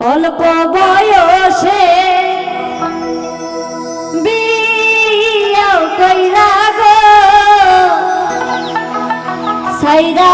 অল্প বয়সে বিয়া কইরা গো সাইরা